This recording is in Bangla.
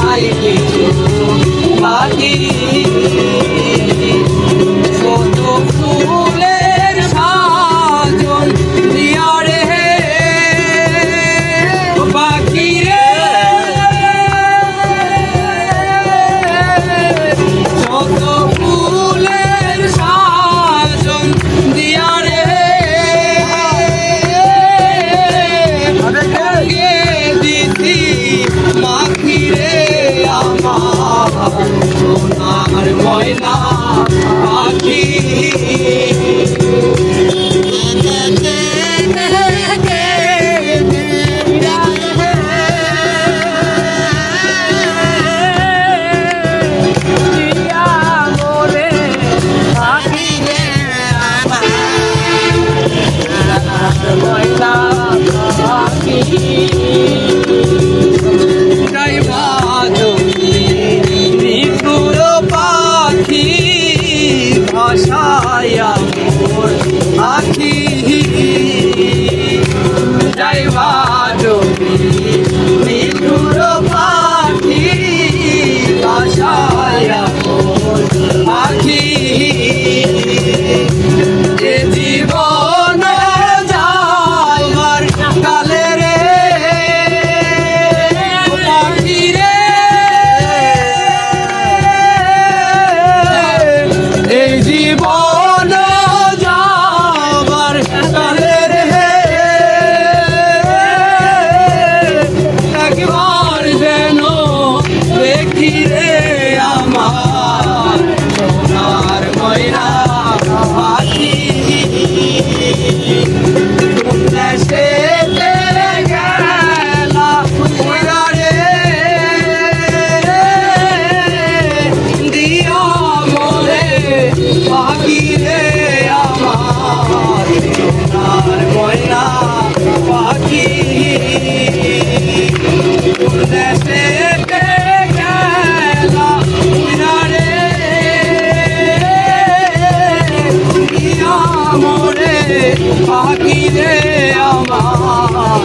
Ai, que tudo. সোনার ময়না পাখি। মোর আখি যাইবা here. আমার